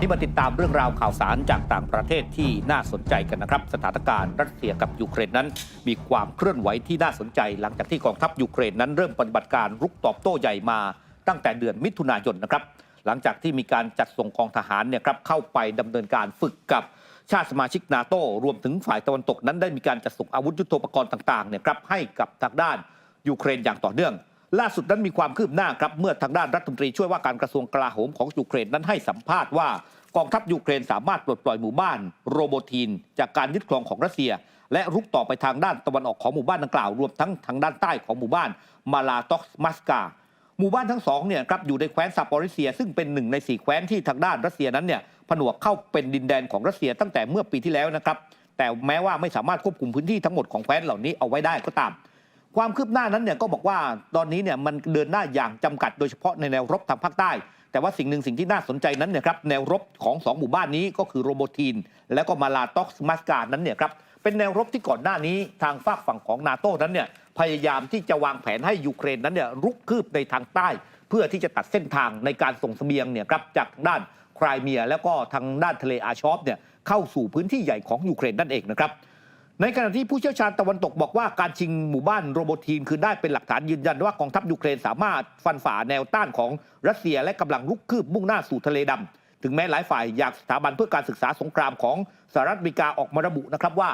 นี่มาติดตามเรื่องราวข่าวสารจากต่างประเทศที่น่าสนใจกันนะครับ สถานการณ์รัสเซียกับยูเครนนั้น มีความเคลื่อนไหวที่น่าสนใจ หลังจากที่กองทัพยูเครนนั้นเริ่มปฏิบัติการรุกตอบโต้ใหญ่มาตั้งแต่เดือนมิถุนายนนะครับ หลังจากที่มีการจัดส่งกองทหารเนี่ยครับเข้าไปดำเนินการฝึกกับชาติสมาชิกนาโตรวมถึงฝ่ายตะวันตกนั้นได้มีการจัดส่งอาวุธยุโทโธปกรณ์ต่างๆเนี่ยครับให้กับทางด้านยูเครนอย่างต่อเนื่อง ล่าสุดนั้นมีความคืบหน้าครับเมื่อทางด้านรัฐมนตรีช่วยว่าการกระทรวงกลาโหมของยูเครนนั้นให้สัมภาษณ์ว่ากองทัพยูเครนสามารถปลดปล่อยหมู่บ้าน โรโบทีน จากการยึดครองของรัสเซีย และรุกต่อไปทางด้านตะวันออกของหมู่บ้านดังกล่าว รวมทั้งทางด้านใต้ของหมู่บ้านมาลาต็อกมัสกา หมู่บ้านทั้งสองเนี่ยครับอยู่ในแคว้นซาปอริเซีย ซึ่งเป็นหนึ่งในสี่แคว้นที่ทางด้านรัสเซียนั้นเนี่ยผนวกเข้าเป็นดินแดนของรัสเซียตั้งแต่เมื่อปีที่แล้วนะครับแต่แม้ว่าไม่สามารถควบคุมพื้นที่ทั้งหมดของแคว้นเหล่านี้เอาไว้ได้ก็ตาม ความคืบหน้านั้นเนี่ยก็บอกว่าตอนนี้เนี่ยมันเดินหน้าอย่างจำกัดโดยเฉพาะในแนวรบทางภาคใต้ แต่ว่าสิ่งหนึ่งสิ่งที่น่าสนใจนั้นเนี่ยครับแนวรบของสองหมู่บ้านนี้ก็คือโรโบทีน และก็มาลาต็อกซ์มัสการนั้นเนี่ยครับเป็นแนวรบที่ก่อนหน้านี้ทางฝากฝั่งของนาโต้นั้นเนี่ยพยายามที่จะวางแผนให้ยูเครนนั้นเนี่ยรุกคืบในทางใต้ เพื่อที่จะตัดเส้นทางในการส่งเสบียงเนี่ยครับจากด้านไครเมีย แล้วก็ทางด้านทะเลอาชอฟเนี่ยเข้าสู่พื้นที่ใหญ่ของยูเครนนั่นเองนะครับ ในขณะที่ผู้เชี่ยวชาญตะวันตกบอกว่าการชิงหมู่บ้านโรโบทีนคือได้เป็นหลักฐานยืนยันว่ากองทัพยูเครนสามารถฟันฝ่าแนวต้านของรัสเซียและกำลังลุกคืบมุ่งหน้าสู่ทะเลดำถึงแม้หลายฝ่ายอยากสถาบันเพื่อการศึกษาสงครามของสหรัฐอเมริกาออกมาระบุนะครับว่า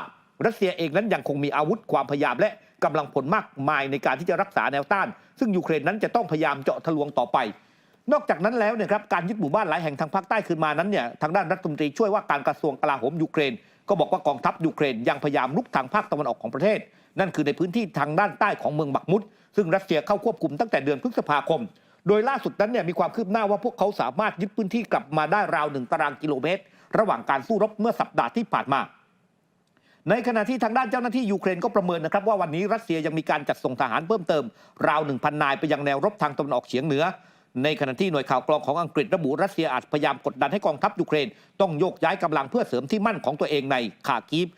รัสเซียเองนั้นยังคงมีอาวุธความพยายามและกำลังผลมากมายในการที่จะรักษาแนวต้าน ซึ่งยูเครนนั้นจะต้องพยายามเจาะทะลวงต่อไป นอกจากนั้นแล้วเนี่ยครับการยึดหมู่บ้านหลายแห่งทางภาคใต้คืนมานั้นเนี่ยทางด้านรัฐมนตรีช่วยว่าการกระทรวงกลาโหมยูเครน ก็บอกว่ากองทัพยูเครนยังพยายามลุกทางภาคตะวันออกของประเทศ นั่นคือในพื้นที่ทางด้านใต้ของเมืองบักมุด ซึ่งรัสเซียเข้าควบคุมตั้งแต่เดือนพฤษภาคม โดยล่าสุดนั้นเนี่ยมีความคืบหน้าว่าพวกเขาสามารถยึดพื้นที่กลับมาได้ราวหนึ่งตารางกิโลเมตร ระหว่างการสู้รบเมื่อสัปดาห์ที่ผ่านมาในขณะที่ทางด้านเจ้าหน้าที่ยูเครนก็ประเมินนะครับว่าวันนี้รัสเซียยังมีการจัดส่งทหารเพิ่มเติม ราว 1,000 นายไปยังแนวรบทางตะวันออกเฉียงเหนือ ในขณะที่หน่วยข่าวกรองของอังกฤษระบุรัสเซียอาจพยายามกดดันให้กองทัพยูเครน ต้องโยกย้ายกำลังเพื่อเสริมที่มั่นของตัวเองในคาคีฟ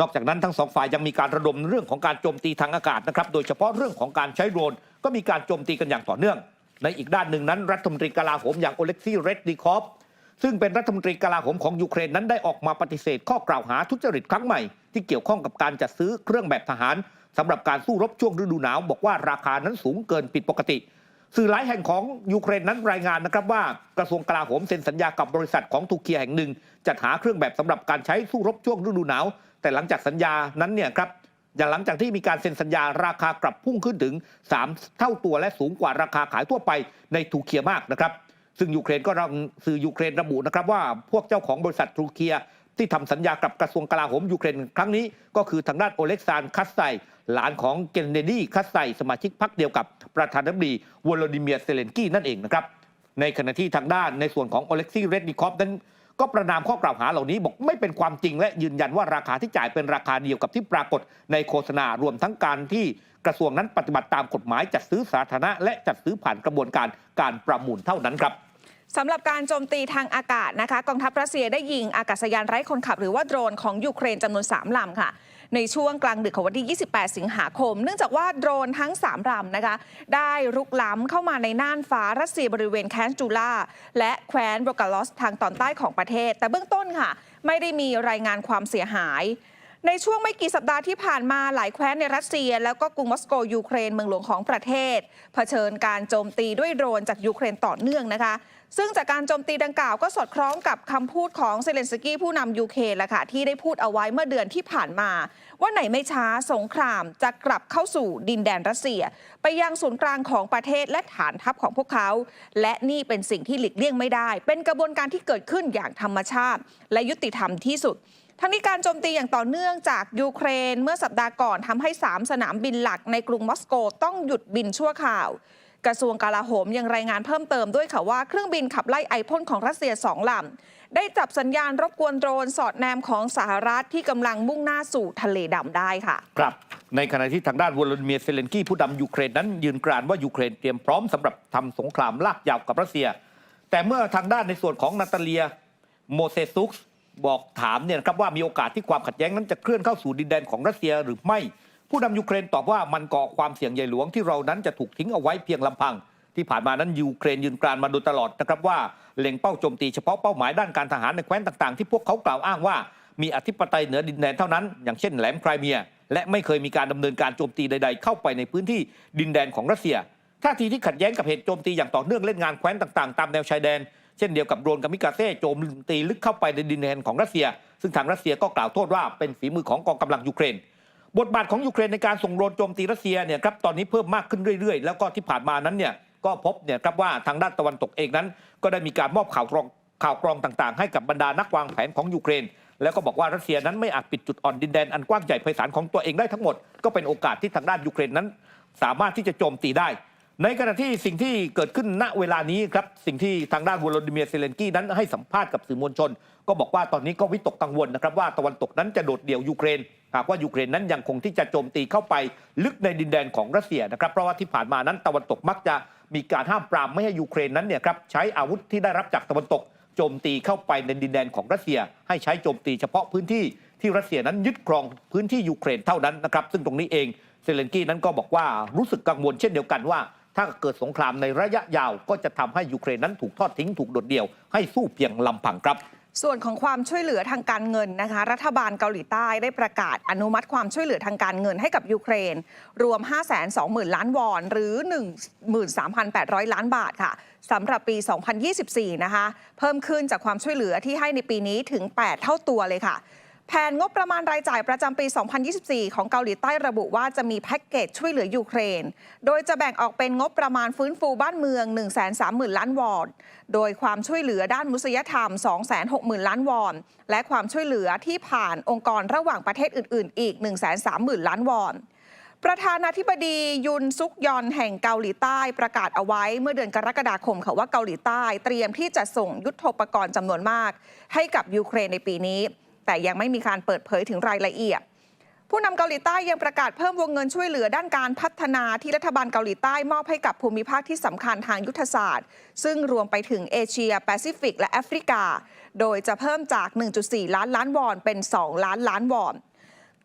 นอกจากนั้นทั้งสองฝ่ายยังมีการระดมเรื่องของการโจมตีทางอากาศนะครับโดยเฉพาะเรื่องของการใช้โดรนก็มีการโจมตีกันอย่างต่อเนื่อง ในอีกด้านหนึ่งนั้น รัฐมนตรีกลาโหมอย่างโอเล็กซี่เรดนิคอฟซึ่งเป็นรัฐมนตรีกลาโหมของยูเครนนั้นได้ออกมาปฏิเสธข้อกล่าวหาทุจริตครั้งใหม่ ที่เกี่ยวข้องกับการจัดซื้อเครื่องแบบทหารสำหรับการสู้รบช่วงฤดูหนาว บอกว่าราคานั้นสูงเกินผิดปกติ สื่อหลายแห่งของยูเครนนั้นรายงานนะครับว่ากระทรวงกลาโหมเซ็นสัญญากับบริษัทของทูเกียแห่งหนึ่ง จัดหาเครื่องแบบสำหรับการใช้สู้รบช่วงฤดูหนาว แต่หลังจากสัญญานั้นเนี่ยครับอย่างหลังจากที่มีการเซ็นสัญญาราคากลับพุ่งขึ้นถึง 3 เท่าตัวและสูงกว่าราคาขายทั่วไปในทูเกียมากนะครับ ซึ่งยูเครนก็รังสื่อยูเครนระบุนะครับว่าพวกเจ้าของบริษัททูเกียที่ทำสัญญากับกระทรวงกลาโหมยูเครนครั้งนี้ก็คือทางด้านโอเล็กซานคัสไซ หลานของเกนเนดีคัสไซสมาชิกพรรคเดียวกับประธานาธิบดีวโลดิเมียร์เซเลนกี้นั่นเองนะครับ ในขณะที่ทางด้านในส่วนของโอเล็กซี่เรดนิคอฟนั้นก็ประนามข้อกล่าวหาเหล่านี้บอกไม่เป็นความจริงและยืนยันว่าราคาที่จ่ายเป็นราคาเดียวกับที่ปรากฏในโฆษณารวมทั้งการที่กระทรวงนั้นปฏิบัติตามกฎหมายจัดซื้อสาธารณะและจัดซื้อผ่านกระบวนการการประมูลเท่านั้นครับสำหรับการโจมตีทางอากาศนะคะกองทัพรัสเซียได้ยิงอากาศยานไร้คนขับหรือว่าโดรนของยูเครนจำนวน 3 ลำค่ะ ในช่วงกลางดึกของวันที่ 28 สิงหาคม เนื่องจากว่าโดรนทั้ง 3ลำนะคะ ได้รุกล้ำเข้ามาในน่านฟ้ารัสเซียบริเวณแคนจูลาและแคว้นโบรกาลอสทางตอนใต้ของประเทศ แต่เบื้องต้นค่ะ ไม่ได้มีรายงานความเสียหาย ในช่วงไม่กี่สัปดาห์ที่ผ่านมาหลายแคว้นในรัสเซีย แล้วก็กรุงมอสโกยูเครนเมืองหลวงของประเทศ เผชิญการโจมตีด้วยโดรนจากยูเครนต่อเนื่องนะคะ ซึ่งจากการโจมตีดังกล่าวก็สอดคล้องกับคำพูดของเซเลนสกี้ผู้นำยูเครนแหละค่ะที่ได้พูดเอาไว้เมื่อเดือนที่ผ่านมา ว่าไหนไม่ช้าสงครามจะกลับเข้าสู่ดินแดนรัสเซีย ไปยังศูนย์กลางของประเทศและฐานทัพของพวกเขา และนี่เป็นสิ่งที่หลีกเลี่ยงไม่ได้ เป็นกระบวนการที่เกิดขึ้นอย่างธรรมชาติ และยุติธรรมที่สุด ทั้งนี้การโจมตีอย่างต่อเนื่องจากยูเครนเมื่อสัปดาห์ก่อนทำให้ 3 สนามบินหลักในกรุงมอสโกต้องหยุดบินชั่วคราว กระทรวงกลาโหมยังรายงานเพิ่มเติมด้วยค่ะว่าเครื่องบินขับไล่ไอพ่นของรัสเซียสองลำ ได้จับสัญญาณรบกวนโดรนสอดแนมของสหรัฐที่กำลังมุ่งหน้าสู่ทะเลดำได้ค่ะ ครับ ในขณะที่ทางด้านวลาดิเมียร์เซเลนกี้ผู้นำยูเครนนั้นยืนกรานว่ายูเครนเตรียมพร้อมสำหรับทำสงครามลากยาวกับรัสเซีย แต่เมื่อทางด้านในส่วนของนาตาเลียโมเซซุกส์ บอกถามเนี่ยนะครับว่ามีโอกาสที่ความขัดแย้งนั้นจะเคลื่อนเข้าสู่ดินแดนของรัสเซียหรือไม่ ผู้นำยูเครนตอบว่ามันก่อความเสี่ยงใหญ่หลวงที่เรานั้นจะถูกทิ้งเอาไว้เพียงลำพัง ที่ผ่านมานั้นยูเครนยืนกรานมาโดยตลอดนะครับว่าเล็งเป้าโจมตีเฉพาะเป้าหมายด้านการทหารในแคว้นต่างๆ ที่พวกเขากล่าวอ้างว่ามีอธิปไตยเหนือดินแดนเท่านั้น อย่างเช่นแหลมไครเมีย และไม่เคยมีการดำเนินการโจมตีใด ๆ เข้าไปในพื้นที่ดินแดนของรัสเซียท่าทีที่ขัดแย้งกับเหตุโจมตีอย่างต่อเนื่องเล่นงานแคว้นต่างๆ ตามแนวชายแดน เช่นเดียวกับโดรนกามิกาเซ่โจมตีลึกเข้าไปในดินแดนของรัสเซีย ซึ่งทางรัสเซียก็กล่าวโทษว่าเป็นฝีมือของกองกำลังยูเครน บทบาทของยูเครนในการส่งโดรนโจมตีรัสเซียเนี่ยครับตอนนี้เพิ่มมากขึ้นเรื่อยๆ แล้วก็ที่ผ่านมานั้นเนี่ยก็พบเนี่ยครับว่าทางด้านตะวันตกเองนั้น ก็ได้มีการมอบข่าวกรองข่าวกรองต่างๆ ให้กับบรรดานักวางแผนของยูเครน แล้วก็บอกว่ารัสเซียนั้นไม่อาจปิดจุดอ่อนดินแดนอันกว้างใหญ่ไพศาลของตัวเองได้ทั้งหมด ก็เป็นโอกาสที่ทางด้านยูเครนนั้น สามารถที่จะโจมตีได้ ในขณะที่สิ่งที่เกิดขึ้นณเวลานี้ครับสิ่งที่ทางด้านวโลดิเมียร์เซเลนกี้นั้นให้สัมภาษณ์กับสื่อมวลชน ก็บอกว่าตอนนี้ก็วิตกกังวลนะครับว่าตะวันตกนั้นจะโดดเดี่ยวยูเครนหากว่ายูเครนนั้นยังคงที่จะโจมตีเข้าไปลึกในดินแดนของรัสเซียนะครับเพราะว่าที่ผ่านมานั้นตะวันตกมักจะมีการห้ามปรามไม่ให้ยูเครนนั้นเนี่ยครับใช้อาวุธที่ได้รับจากตะวันตกโจมตีเข้าไปในดินแดนของรัสเซีย ให้ใช้โจมตีเฉพาะพื้นที่ที่รัสเซียนั้นยึดครองพื้นที่ยูเครนเท่านั้นนะครับซึ่งตรงนี้เองเซเลนกี้นั้นก็บอกว่ารู้สึกกังวลเช่นเดียวกันว่า ถ้าเกิดสงครามในระยะยาวก็จะทำให้ยูเครนนั้นถูกทอดทิ้งถูกโดดเดี่ยว ให้สู้เพียงลำพังครับส่วนของความช่วยเหลือทางการเงินนะคะ รัฐบาลเกาหลีใต้ได้ประกาศอนุมัติความช่วยเหลือทางการเงินให้กับยูเครน รวม 520,000 ล้านวอน หรือ 13,800 ล้านบาทค่ะสำหรับปี 2024 นะคะ เพิ่มขึ้นจากความช่วยเหลือที่ให้ในปีนี้ถึง 8 เท่าตัวเลยค่ะ แผนงบประมาณรายจ่ายประจำปี 2024 ของเกาหลีใต้ระบุว่าจะมีแพ็กเกจช่วยเหลือยูเครน โดยจะแบ่งออกเป็นงบประมาณฟื้นฟูบ้านเมือง 130,000 ล้านวอน โดยความช่วยเหลือด้านมุษยธรรม 260,000 ล้านวอน และความช่วยเหลือที่ผ่านองค์กรระหว่างประเทศอื่น ๆ อีก 130,000 ล้านวอนประธานาธิบดียุนซุกยอนแห่งเกาหลีใต้ประกาศเอาไว้ เมื่อเดือนกรกฎาคมค่ะว่าเกาหลีใต้ เตรียมที่จะส่งยุทโธปกรณ์จำนวนมาก ให้กับยูเครนในปีนี้ แต่ยังไม่มีการเปิดเผยถึงรายละเอียด ผู้นำเกาหลีใต้ยังประกาศเพิ่มวงเงินช่วยเหลือด้านการพัฒนาที่รัฐบาลเกาหลีใต้มอบให้กับภูมิภาคที่สำคัญทางยุทธศาสตร์ ซึ่งรวมไปถึงเอเชียแปซิฟิกและแอฟริกา โดยจะเพิ่มจาก 1.4 ล้านล้านวอนเป็น 2 ล้านล้านวอน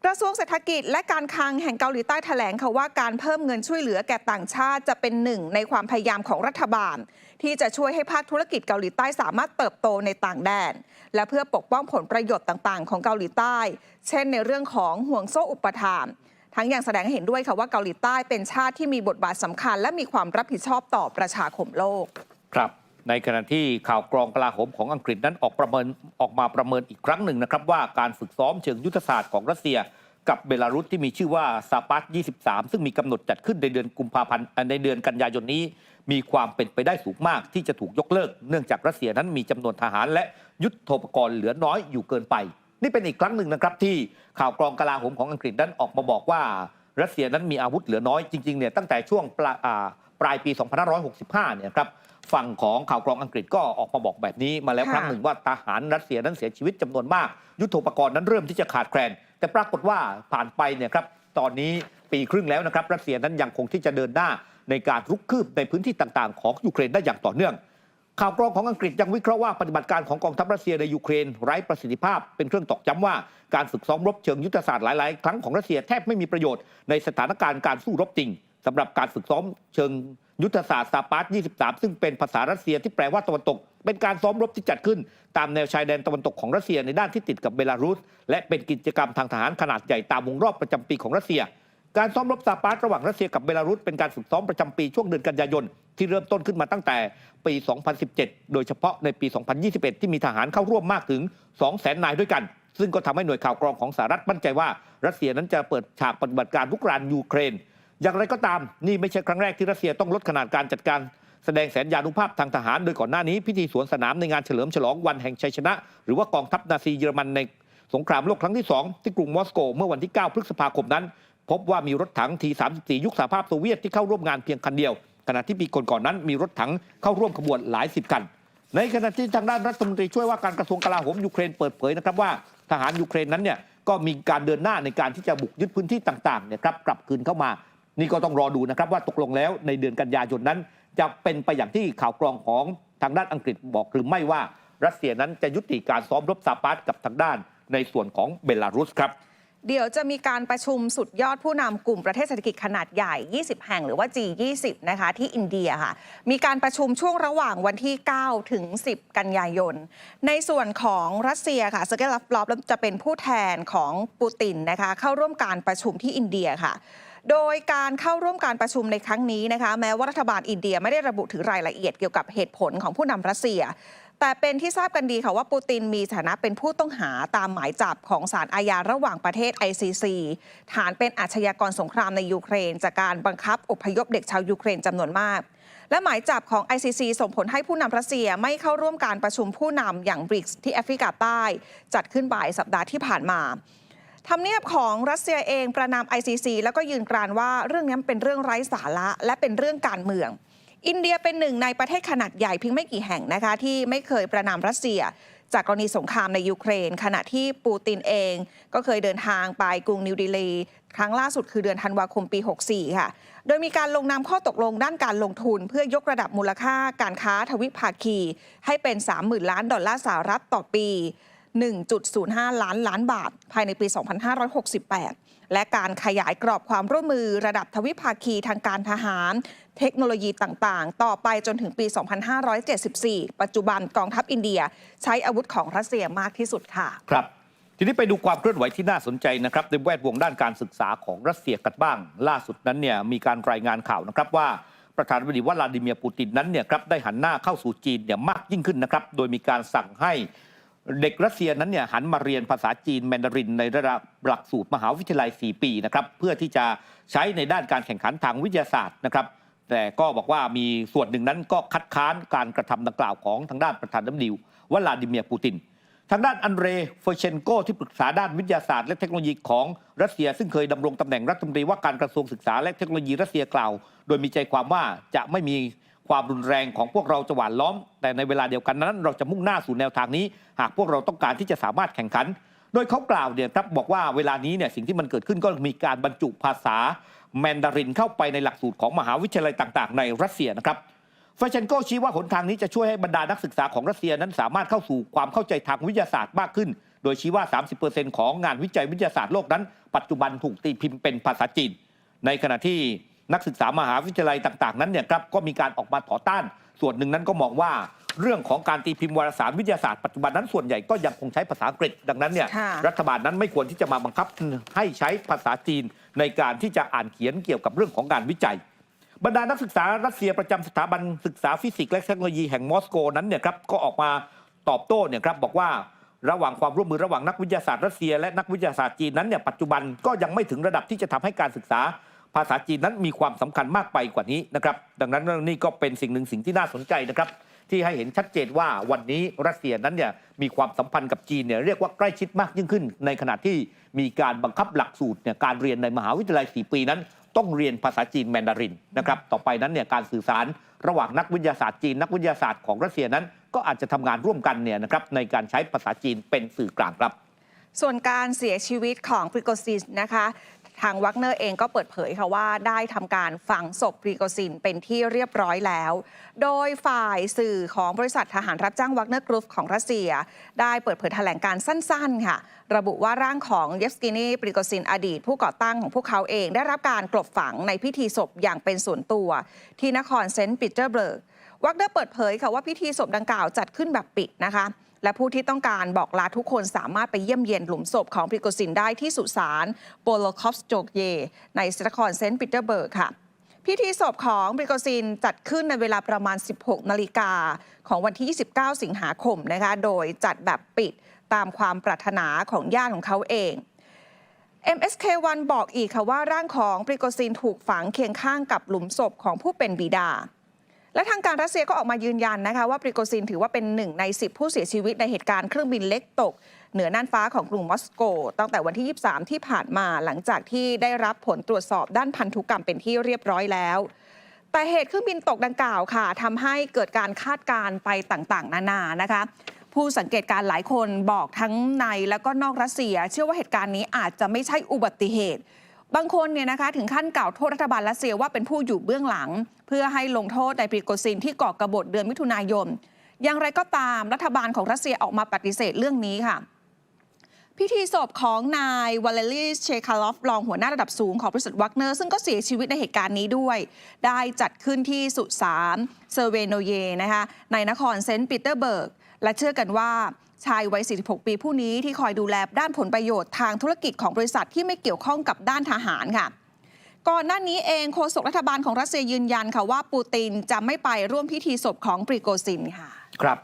กระทรวงเศรษฐกิจและการคลังแห่งเกาหลีใต้แถลงค่ะว่าการเพิ่มเงินช่วยเหลือแก่ต่างชาติจะเป็นหนึ่งในความพยายามของรัฐบาล ที่จะช่วยให้ภาคธุรกิจเกาหลีใต้สามารถเติบโตในต่างแดน และเพื่อปกป้องผลประโยชน์ต่างๆ ของเกาหลีใต้ เช่นในเรื่องของห่วงโซ่อุปทานทั้งยังแสดงให้เห็นด้วยค่ะว่าเกาหลีใต้เป็นชาติที่มีบทบาทสำคัญ และมีความรับผิดชอบต่อประชาคมโลก ครับ ในขณะที่ข่าวกรองกลาโหมของอังกฤษนั้นออกประเมินออกมาประเมินอีกครั้งหนึ่งนะครับ ว่าการฝึกซ้อมเชิงยุทธศาสตร์ของรัสเซีย กับเบลารุสที่มีชื่อว่าซาปัส23 ซึ่งมีกำหนดจัดขึ้นในเดือนกุมภาพันธ์ในเดือนกันยายนนี้ มีความเป็นไปได้สูงมากที่จะถูกยกเลิก เนื่องจากรัสเซียนั้นมีจำนวนทหารและยุทโธปกรณ์เหลือน้อยอยู่เกินไป นี่เป็นอีกครั้งหนึ่งนะครับที่ข่าวกรองกลาโหมของอังกฤษนั้นออกมาบอกว่ารัสเซียนั้นมีอาวุธเหลือน้อยจริงๆเนี่ยตั้งแต่ช่วงปลายอ่าปลายปี 2565 เนี่ยครับ ฝั่งของข่าวกรองอังกฤษก็ออกมาบอกแบบนี้มาแล้วครั้งหนึ่งว่าทหารรัสเซียนั้นเสียชีวิตจำนวนมาก ยุทโธปกรณ์นั้นเริ่มที่จะขาดแคลน แต่ปรากฏว่าผ่านไปเนี่ยครับตอนนี้ปีครึ่งแล้วนะครับรัสเซียนั้นยังคงที่จะเดินหน้าในการรุกคืบในพื้นที่ต่างๆ ของยูเครนได้อย่างต่อเนื่องข่าวกรองของอังกฤษยังวิเคราะห์ว่าปฏิบัติการของกองทัพรัสเซียในยูเครนไร้ประสิทธิภาพ เป็นเครื่องตอกย้ำว่าการฝึกซ้อมรบเชิงยุทธศาสตร์หลาย ๆ ครั้งของรัสเซียแทบไม่มีประโยชน์ในสถานการณ์การสู้รบจริง สำหรับการฝึกซ้อมเชิงยุทธศาสตร์ซาปาร์ต23 ซึ่งเป็นภาษารัสเซียที่แปลว่าตะวันตก เป็นการซ้อมรบที่จัดขึ้น ตามแนวชายแดนตะวันตกของรัสเซียในด้านที่ติดกับเบลารุส และเป็นกิจกรรมทางทหารขนาดใหญ่ตามวงรอบประจำปีของรัสเซีย การซ้อมรบซาปาร์ตระหว่างรัสเซียกับเบลารุสเป็นการฝึกซ้อมประจำปีช่วงเดือนกันยายนที่เริ่มต้นขึ้นมาตั้งแต่ปี 2017 โดยเฉพาะในปี 2021 ที่มีทหารเข้าร่วมมากถึง 200,000 นายด้วยกัน ซึ่งก็ทำให้หน่วยข่าวกรองของสหรัฐมั่นใจว่า รัสเซียนั้นจะเปิดฉากปฏิบัติการลุกรานยูเครน อย่างไรก็ตามนี่ไม่ใช่ครั้งแรกที่รัสเซียต้องลดขนาดการจัดการแสดงแสนยานุภาพทางทหาร โดยก่อนหน้านี้พิธีสวนสนามในงานเฉลิมฉลองวันแห่งชัยชนะ หรือว่ากองทัพนาซีเยอรมันในสงครามโลกครั้งที่ 2 ที่กรุงมอสโก เมื่อวันที่ 9 พฤษภาคมนั้น พบว่ามีรถถังที 34 ยุคสหภาพโซเวียตที่เข้าร่วมงานเพียงคันเดียว ขณะที่ปีก่อนๆนั้นมีรถถังเข้าร่วมขบวนหลายสิบคัน ในขณะที่ทางด้านรัฐมนตรีช่วยว่าการกระทรวงกลาโหมยูเครนเปิดเผยนะครับว่าทหารยูเครนนั้นเนี่ยก็มีการเดินหน้าในการที่จะบุกยึดพื้นที่ต่างๆเนี่ยครับกลับคืนเข้ามา นี่ก็ต้องรอดูนะครับว่าตกลงแล้วในเดือนกันยายนนั้น จะเป็นไปอย่างที่ข่าวกรองของทางด้านอังกฤษบอกหรือไม่ว่ารัสเซียนั้นจะยุติการซ้อมรบซาปาร์ตกับทางด้านในส่วนของเบลารุสครับเดี๋ยวจะมีการประชุมสุดยอดผู้นำกลุ่มประเทศเศรษฐกิจขนาดใหญ่ 20 แห่งหรือว่า G20 นะคะที่อินเดียค่ะ มีการประชุมช่วงระหว่างวันที่ 9 ถึง 10 กันยายน ในส่วนของรัสเซียค่ะเซอร์เกย์ลัฟลอฟจะเป็นผู้แทนของปูตินนะคะเข้าร่วมการประชุมที่อินเดียค่ะ โดยการเข้าร่วมการประชุมในครั้งนี้นะคะ แม้ว่ารัฐบาลอินเดียไม่ได้ระบุถึงรายละเอียดเกี่ยวกับเหตุผลของผู้นำรัสเซีย แต่เป็นที่ทราบกันดีค่ะว่าปูตินมีฐานะเป็นผู้ต้องหาตามหมายจับของศาลอาญาระหว่างประเทศ ICC ฐานเป็นอาชญากรสงครามในยูเครน จากการบังคับอพยพเด็กชาวยูเครนจำนวนมากและหมายจับของ ICC ส่งผลให้ผู้นำรัสเซียไม่เข้าร่วมการประชุมผู้นำอย่างบริกส์ที่แอฟริกาใต้ จัดขึ้นบ่ายสัปดาห์ที่ผ่านมา ทำเนียบของรัสเซียเองประนาม ICC แล้วก็ยืนกรานว่าเรื่องนี้เป็นเรื่องไร้สาระ และเป็นเรื่องการเมือง อินเดียเป็นหนึ่งในประเทศขนาดใหญ่เพียงไม่กี่แห่งนะคะ ที่ไม่เคยประนามรัสเซีย จากกรณีสงครามในยูเครน ขณะที่ปูตินเอง ก็เคยเดินทางไปกรุงนิวเดลีครั้งล่าสุดคือเดือนธันวาคมปี 64 ค่ะ โดยมีการลงนามข้อตกลงด้านการลงทุน เพื่อยกระดับมูลค่าการค้าทวิภาคี ให้เป็น 30,000 ล้านดอลลาร์สหรัฐต่อปี 1.05 ล้านล้านบาท ภายในปี 2568 และการขยายกรอบความร่วมมือระดับทวิภาคีทางการทหาร เทคโนโลยีต่างๆ ต่อไปจนถึงปี 2574 ปัจจุบันกองทัพอินเดียใช้อาวุธของรัสเซียมากที่สุดค่ะ ครับทีนี้ไปดูความเคลื่อนไหวที่น่าสนใจนะครับในแวดวงด้านการศึกษาของรัสเซียกันบ้าง ล่าสุดนั้นเนี่ยมีการรายงานข่าวนะครับว่าประธานาธิบดีวลาดิเมียร์ปูตินนั้นเนี่ยครับได้หันหน้าเข้าสู่จีนเนี่ยมากยิ่งขึ้นนะครับโดยมีการสั่งให้ เด็กรัสเซียนั้นเนี่ยหันมาเรียนภาษาจีนแมนดาริน ในระดับหลักสูตรมหาวิทยาลัย 4 ปีนะครับเพื่อที่จะใช้ในด้านการแข่งขันทางวิทยาศาสตร์นะครับแต่ก็บอกว่ามีส่วนหนึ่งนั้นก็คัดค้านการกระทำดังกล่าวของทางด้านประธานาธิบดีวลาดิเมียร์ปูติน ทางด้านอันเรเฟอร์เชนโกที่ปรึกษาด้านวิทยาศาสตร์และเทคโนโลยีของรัสเซีย ซึ่งเคยดำรงตำแหน่งรัฐมนตรีว่าการกระทรวงศึกษาและเทคโนโลยีรัสเซียกล่าว โดยมีใจความว่าจะไม่มี ความรุนแรงของพวกเราจะหวานล้อม แต่ในเวลาเดียวกันนั้น เราจะมุ่งหน้าสู่แนวทางนี้ หากพวกเราต้องการที่จะสามารถแข่งขัน โดยเขากล่าวเนี่ยครับบอกว่าเวลานี้เนี่ยสิ่งที่มันเกิดขึ้นก็มีการบรรจุภาษาแมนดารินเข้าไปในหลักสูตรของมหาวิทยาลัยต่าง ๆ ในรัสเซียนะครับฟาเชนโกชี้ว่าหนทางนี้จะช่วยให้บรรดานักศึกษาของรัสเซียนั้นสามารถเข้าสู่ความเข้าใจทางวิทยาศาสตร์มากขึ้น โดยชี้ว่า 30%ของงานวิจัยวิทยาศาสตร์โลกนั้น ปัจจุบันถูกตีพิมพ์เป็นภาษาจีน ในขณะที่ นักศึกษามหาวิทยาลัยต่างๆนั้นเนี่ยครับก็มีการออกมาต่อต้าน ส่วนหนึ่งนั้นก็มองว่าเรื่องของการตีพิมพ์วารสารวิทยาศาสตร์ปัจจุบันนั้นส่วนใหญ่ก็ยังคงใช้ภาษาอังกฤษดังนั้นเนี่ยค่ะรัฐบาลนั้นไม่ควรที่จะมาบังคับให้ใช้ภาษาจีนในการที่จะอ่านเขียนเกี่ยวกับเรื่องของการวิจัย บรรดานักศึกษารัสเซียประจำสถาบันศึกษาฟิสิกส์และเทคโนโลยีแห่งมอสโกนั้นเนี่ยครับก็ออกมาตอบโต้เนี่ยครับบอกว่าระหว่างความร่วมมือระหว่างนักวิทยาศาสตร์รัสเซียและนักวิทยาศาสตร์จีนนั้นเนี่ยปัจจุบันก็ยังไม่ถึงระดับที่จะทำให้การศึกษา ภาษาจีนนั้นมีความสำคัญมากไปกว่านี้นะครับ ดังนั้นนี้ก็เป็นสิ่งหนึ่งสิ่งที่น่าสนใจนะครับ ที่ให้เห็นชัดเจนว่าวันนี้รัสเซียนั้นเนี่ยมีความสัมพันธ์กับจีนเนี่ยเรียกว่าใกล้ชิดมากยิ่งขึ้น ในขณะที่มีการบังคับหลักสูตรเนี่ยการเรียนในมหาวิทยาลัย 4 ปีนั้น ต้องเรียนภาษาจีนแมนดารินนะครับต่อไปนั้นเนี่ยการสื่อสารระหว่างนักวิทยาศาสตร์จีนนักวิทยาศาสตร์ของรัสเซียนั้น ก็อาจจะทำงานร่วมกันเนี่ยนะครับในการใช้ภาษาจีนเป็นสื่อกลางครับส่วนการเสียชีวิตของปริโกซินนะคะ ทางวักเนอร์เองก็เปิดเผยค่ะว่าได้ทำการฝังศพปริโกซินเป็นที่เรียบร้อยแล้ว โดยฝ่ายสื่อของบริษัททหารรับจ้างวักเนอร์กรุ๊ปของรัสเซีย ได้เปิดเผยแถลงการสั้นๆ ค่ะ ระบุว่าร่างของเยฟสกินีปริโกซินอดีต ผู้ก่อตั้งของพวกเขาเอง ได้รับการกลบฝังในพิธีศพอย่างเป็นส่วนตัว ที่นครเซนต์ปีเตอร์เบิร์กวักเดอร์เปิดเผยค่ะว่าพิธีศพดังกล่าวจัดขึ้นแบบปิดนะคะ และผู้ที่ต้องการบอกลาทุกคนสามารถไปเยี่ยมเยียนหลุมศพของพริโกซินได้ที่สุสานโปโลคอฟสโจกเย ในนครเซนต์ปีเตอร์เบิร์กค่ะพิธีศพของบริโกซินจัดขึ้นในเวลาประมาณ 16 นาฬิกา ของวันที่ 29 สิงหาคมนะคะ โดยจัดแบบปิดตามความปรารถนาของญาติของเขาเอง MSK1 บอกอีกค่ะว่าร่างของปริโกซินถูกฝังเคียงข้างกับหลุมศพของผู้เป็นบิดา และทางการรัสเซียก็ออกมายืนยันนะคะว่าปริโกซินถือว่าเป็นหนึ่งใน 10 ผู้เสียชีวิตในเหตุการณ์เครื่องบินเล็กตก เหนือน่านฟ้าของกรุงมอสโก ตั้งแต่วันที่ 23 ที่ผ่านมาหลังจากที่ได้รับผลตรวจสอบด้านพันธุกรรมเป็นที่เรียบร้อยแล้ว แต่เหตุเครื่องบินตกดังกล่าวค่ะทำให้เกิดการคาดการ์ไปต่างๆ นานานะคะผู้สังเกตการณ์หลายคนบอกทั้งในแล้วก็นอกรัสเซีย เชื่อว่าเหตุการณ์นี้อาจจะไม่ใช่อุบัติเหตุ บางคนเนี่ยนะคะถึงขั้นกล่าวโทษรัฐบาลรัสเซียว่าเป็นผู้อยู่เบื้องหลัง เพื่อให้ลงโทษในปริโกซินที่ก่อกระบฏเดือนมิถุนายน อย่างไรก็ตามรัฐบาลของรัสเซียออกมาปฏิเสธเรื่องนี้ค่ะ พิธีศพของนายวาเลรีเชคาลอฟรองหัวหน้าระดับสูงของบริษัทวักเนอร์ซึ่งก็เสียชีวิตในเหตุการณ์นี้ด้วย ได้จัดขึ้นที่สุสานเซเวโนเยนะคะในนครเซนต์ปีเตอร์เบิร์กและเชื่อกันว่า ชายวัย 46 ปีผู้นี้ที่คอยดูแลด้านผลประโยชน์ทางธุรกิจของบริษัทที่ไม่เกี่ยวข้องกับด้านทหารค่ะ ก่อนหน้านี้เองโฆษกรัฐบาลของรัสเซียยืนยันค่ะว่าปูตินจะไม่ไปร่วมพิธีศพของปริโกซินค่ะ ครับ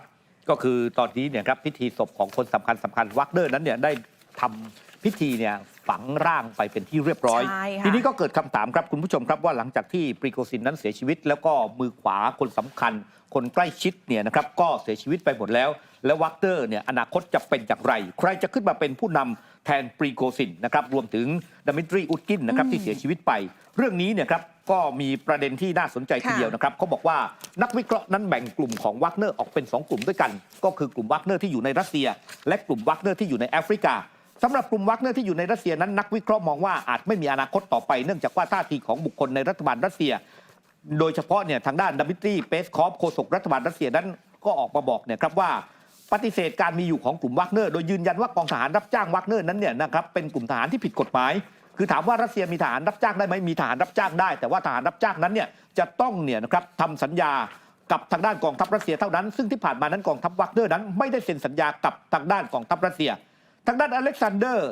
ก็คือตอนนี้เนี่ยครับพิธีศพของคนสำคัญสำคัญวักเดอร์นั้นเนี่ยได้ ทำพิธีเนี่ยฝังร่างไปเป็นที่เรียบร้อย ใช่ค่ะ ทีนี้ก็เกิดคำถามครับคุณผู้ชมครับว่าหลังจากที่ปริโกซินนั้นเสียชีวิต แล้วก็มือขวาคนสำคัญ คนใกล้ชิดเนี่ยนะครับก็เสียชีวิตไปหมดแล้ว แล้ววักเนอร์เนี่ยอนาคตจะเป็นอย่างไร ใครจะขึ้นมาเป็นผู้นำแทนปริโกซินนะครับรวมถึงดมิทรีอุดกินนะครับที่เสียชีวิตไป เรื่องนี้เนี่ยครับก็มีประเด็นที่น่าสนใจทีเดียว นะครับเขาบอกว่านักวิเคราะห์นั้นแบ่งกลุ่มของวักเนอร์ออกเป็น 2 กลุ่มด้วยกัน ก็คือกลุ่มวักเนอร์ที่อยู่ในรัสเซีย และกลุ่มวักเนอร์ที่อยู่ในแอฟริกา สำหรับกลุ่มวักเนอร์ที่อยู่ในรัสเซียนั้นนักวิเคราะห์มองว่าอาจไม่มีอนาคตต่อไป เนื่องจากว่าท่าทีของบุคคลในรัฐบาลรัสเซีย โดยเฉพาะเนี่ยทางด้านดมิทรีเปสคอฟโฆษกรัฐบาลรัสเซียนั้นก็ออกมาบอกเนี่ยครับว่าปฏิเสธการมีอยู่ของกลุ่มวักเนอร์ โดยยืนยันว่ากองทหารรับจ้างวักเนอร์นั้นเนี่ยนะครับเป็นกลุ่มทหารที่ผิดกฎหมาย คือถามว่ารัสเซียมีทหารรับจ้างได้ไหมมีทหารรับจ้างได้ แต่ว่าทหารรับจ้างนั้นเนี่ยจะต้องเนี่ยนะครับทำสัญญากับทางด้านกองทัพรัสเซียเท่านั้น ซึ่งที่ผ่านมานั้นกองทัพวักเนอร์นั้นไม่ได้เซ็นสัญญากับทางด้านกองทัพรัสเซีย ทางด้านอเล็กซานเดอร์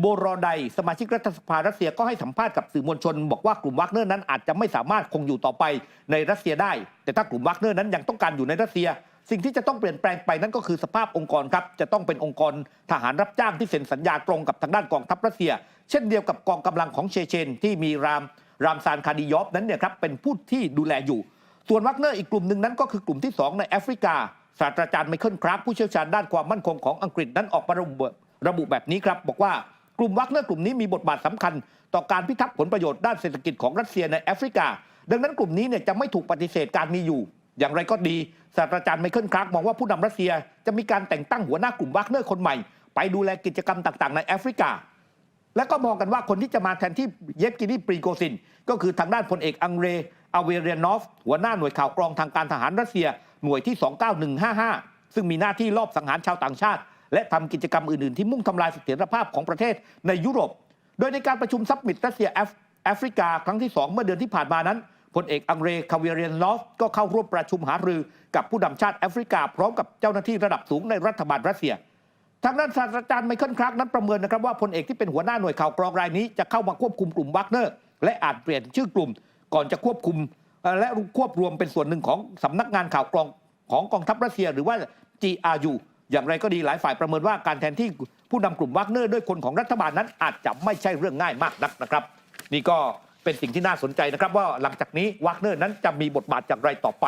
โบรอไดสมาชิกรัฐสภารัสเซียก็ให้สัมภาษณ์กับสื่อมวลชน บอกว่ากลุ่มวักเนอร์นั้นอาจจะไม่สามารถคงอยู่ต่อไปในรัสเซียได้ แต่ถ้ากลุ่มวักเนอร์นั้นยังต้องการอยู่ในรัสเซีย สิ่งที่จะต้องเปลี่ยนแปลงไปนั่นก็คือสภาพองค์กรครับจะต้องเป็นองค์กรทหารรับจ้างที่เซ็นสัญญาตรงกับทางด้านกองทัพรัสเซีย เช่นเดียวกับกองกำลังของเชเชน ที่มีรามรามซานคาดิยอฟนั้นเนี่ยครับเป็นผู้ที่ดูแลอยู่ ส่วนวักเนอร์อีกกลุ่มหนึ่งนั้นก็คือกลุ่มที่ 2 ในแอฟริกาศาสตราจารย์ไมเคิลคราฟผู้เชี่ยวชาญด้านความมั่นคงของอังกฤษนั้นออกมาระบุ ระบุแบบนี้ครับบอกว่ากลุ่มวักเนอร์กลุ่มนี้มีบทบาทสำคัญ ต่อการพิทักษ์ผลประโยชน์ด้านเศรษฐกิจของรัสเซียในแอฟริกา ดังนั้นกลุ่มนี้เนี่ยจะไม่ถูกปฏิเสธการมีอยู่ อย่างไรก็ดีศาสตราจารย์ไมเคิลคราฟมองว่าผู้นำรัสเซียจะมีการแต่งตั้งหัวหน้ากลุ่มวักเนอร์คนใหม่ ไปดูแลกิจกรรมต่างๆ ในแอฟริกา และก็มองกันว่าคนที่จะมาแทนที่เยฟกินีปรีโกซิน ก็คือทางด้านพลเอกอังเรอเวเรียนอฟ หัวหน้าหน่วยข่าวกรองทางการทหารรัสเซีย หน่วยที่ 29155 ซึ่งมีหน้าที่ลอบสังหารชาวต่างชาติ และทำกิจกรรมอื่น ๆ ที่มุ่งทำลายเสถียรภาพของประเทศในยุโรป โดยในการประชุมซับมิตรัสเซียแอฟริกาครั้งที่ 2 เมื่อเดือนที่ผ่านมานั้นพลเอกอังเรคาเวเรียนลอฟก็เข้าร่วมประชุมหารือกับผู้นำชาติแอฟริกา พร้อมกับเจ้าหน้าที่ระดับสูงในรัฐบาลรัสเซียทางด้านศาสตราจารย์ไมเคิลคราร์กนั้นประเมินนะครับว่าพลเอกที่เป็นหัวหน้าหน่วยข่าวกรองรายนี้จะเข้ามาควบคุมกลุ่มวักเนอร์ และอาจเปลี่ยนชื่อกลุ่ม ก่อนจะควบคุม และควบรวมเป็นส่วนหนึ่งของสำนักงานข่าวกรองของกองทัพรัสเซีย หรือว่า GRU อย่างไรก็ดีหลายฝ่ายประเมินว่าการแทนที่ผู้นำกลุ่มวักเนอร์ด้วยคนของรัฐบาลนั้น อาจจะไม่ใช่เรื่องง่ายมากนักนะครับ นี่ก็เป็นสิ่งที่น่าสนใจนะครับว่าหลังจากนี้วักเนอร์นั้นจะมีบทบาทอย่างไรต่อไป